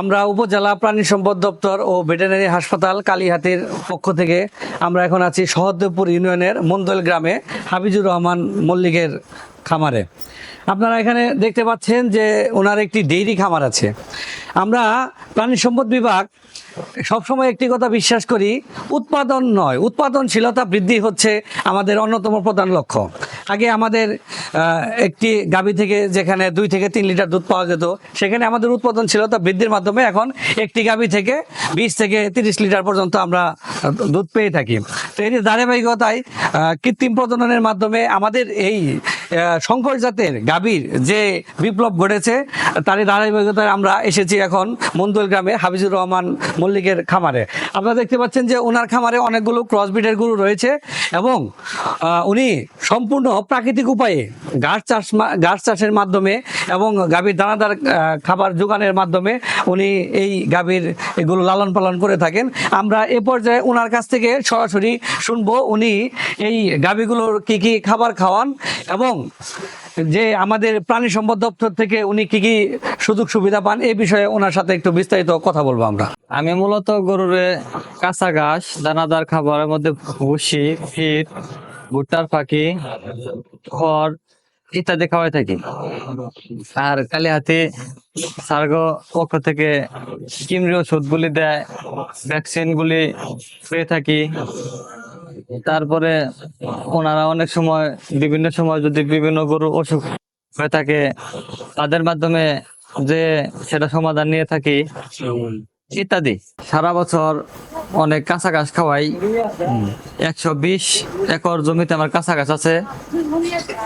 আমরা উপজেলা প্রাণী সম্পদ দপ্তর ও ভেটেরিনারি হাসপাতাল কালীহাতির পক্ষ থেকে আমরা এখন আছি সহদেবপুর ইউনিয়নের মন্দল গ্রামে হাবিজুর রহমান মল্লিকের খামারে। আপনারা এখানে দেখতে পাচ্ছেন যে ওনার একটি ডেইরি খামার আছে। আমরা প্রাণী সম্পদ বিভাগ, সবসময় একটি কথা বিশ্বাস করি, উৎপাদন নয়, উৎপাদনশীলতা বৃদ্ধি হচ্ছে আমাদের অন্যতম প্রধান লক্ষ্য। আগে আমাদের একটি গাভী থেকে যেখানে দুই থেকে তিন লিটার দুধ পাওয়া যেত, সেখানে আমাদের উৎপাদনশীলতা বৃদ্ধির মাধ্যমে এখন একটি গাভী থেকে বিশ থেকে তিরিশ লিটার পর্যন্ত আমরা দুধ পেয়ে থাকি। তো যে ধারাবাহিকতায় কৃত্রিম প্রজননের মাধ্যমে আমাদের এই শঙ্কর জাতের গাভীর যে বিপ্লব ঘটেছে, তারই ধারাবাহিকতায় আমরা এসেছি এখন মন্দুল গ্রামে হাবিজুর রহমান মল্লিকের খামারে। আপনারা দেখতে পাচ্ছেন যে ওনার খামারে অনেকগুলো ক্রসবিটের গরু রয়েছে এবং উনি সম্পূর্ণ প্রাকৃতিক উপায়ে ঘাস চাষ ঘাস চাষের মাধ্যমে এবং গাভীর দানাদার খাবার যোগানের মাধ্যমে উনি এই গাভীর এগুলো লালন পালন করে থাকেন। আমরা এ পর্যায়ে ওনার কাছ থেকে সরাসরি শুনব উনি এই গাভীগুলোর কি কি খাবার খাওয়ান এবং যে আমাদের প্রাণী সম্পদ দপ্তর থেকে উনি কি কি সুযোগ সুবিধা পান এই বিষয়ে ওনার সাথে একটু বিস্তারিত কথা বলব আমরা। আমি মূলত গরুর কাঁচা ঘাস, দানাদার খাবারের মধ্যে ভুসি ফিট ভুট্টার পাখি, খড় ইত্যাদি খাওয়াই থাকি। আর কালীহাতি সার্গ পক্ষ থেকে কিমরি ওষুধগুলি দেয় ভ্যাকসিন গুলি পেয়ে থাকি। তারপরে ওনারা অনেক সময়, বিভিন্ন সময় যদি বিভিন্ন গরু অসুখ হয়ে থাকে, তাদের মাধ্যমে যে সেটা সমাধান নিয়ে থাকি, ইত্যাদি। সারা বছর অনেক কাঁচা ঘাস খাওয়াই। একশো বিশ একর জমিতে আমার কাঁচা ঘাস আছে।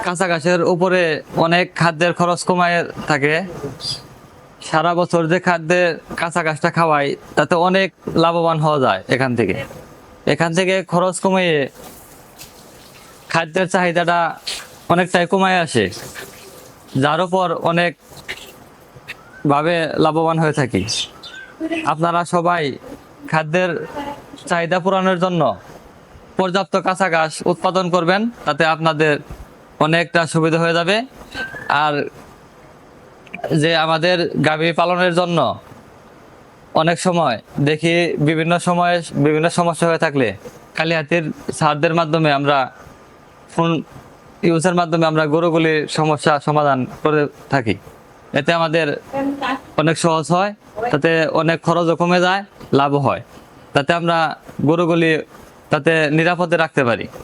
কাঁচা ঘাসের উপরে অনেক খাদ্যের খরচ কমায় থাকে। সারা বছর যে খাদ্যের কাঁচা ঘাসটা খাওয়াই, তাতে অনেক লাভবান হওয়া যায় এখান থেকে। এখান থেকে খরচ কমিয়ে খাদ্যের চাহিদাটা অনেকটাই কমায় আসে, যার উপর অনেক ভাবে লাভবান হয়ে থাকি। আপনারা সবাই খাদ্যের চাহিদা পূরণের জন্য পর্যাপ্ত কাঁচা ঘাস উৎপাদন করবেন, তাতে আপনাদের অনেকটা সুবিধা হয়ে যাবে। আর যে আমাদের গাভী পালনের জন্য অনেক সময় দেখি বিভিন্ন সময়ে, বিভিন্ন সমস্যা হয়ে থাকলে কালিহাতির সারদের মাধ্যমে আমরা ফোন ইউজের মাধ্যমে আমরা গরুগুলির সমস্যা সমাধান করে থাকি। এতে আমাদের অনেক সহজ হয়, তাতে অনেক খরচও কমে যায়, লাভও হয়। তাতে আমরা গরুগুলি তাতে নিরাপদে রাখতে পারি।